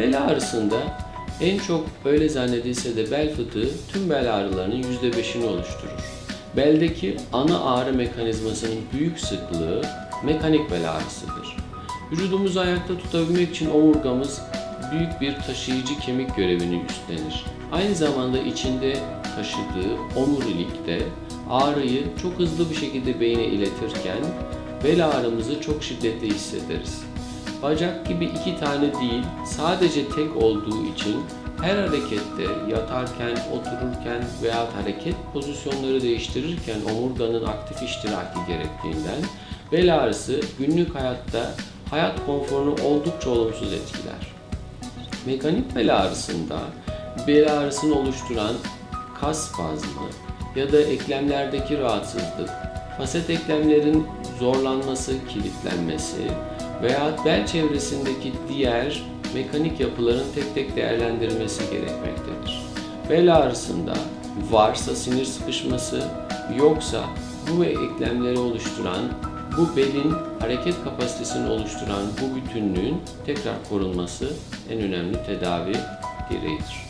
Bel ağrısında en çok öyle zannedilse de bel fıtığı tüm bel ağrılarının %5'ini oluşturur. Beldeki ana ağrı mekanizmasının büyük sıklığı mekanik bel ağrısıdır. Vücudumuzu ayakta tutabilmek için omurgamız büyük bir taşıyıcı kemik görevini üstlenir. Aynı zamanda içinde taşıdığı omurilik de ağrıyı çok hızlı bir şekilde beyne iletirken bel ağrımızı çok şiddetli hissederiz. Bacak gibi iki tane değil, sadece tek olduğu için her harekette yatarken, otururken veya hareket pozisyonları değiştirirken omurganın aktif iştiraki gerektiğinden bel ağrısı günlük hayatta hayat konforunu oldukça olumsuz etkiler. Mekanik bel ağrısında bel ağrısını oluşturan kas spazmı ya da eklemlerdeki rahatsızlık, faset eklemlerin zorlanması, kilitlenmesi veya bel çevresindeki diğer mekanik yapıların tek tek değerlendirilmesi gerekmektedir. Bel ağrısında varsa sinir sıkışması, yoksa bu eklemleri oluşturan bu belin hareket kapasitesini oluşturan bu bütünlüğün tekrar korunması en önemli tedavi gereğidir.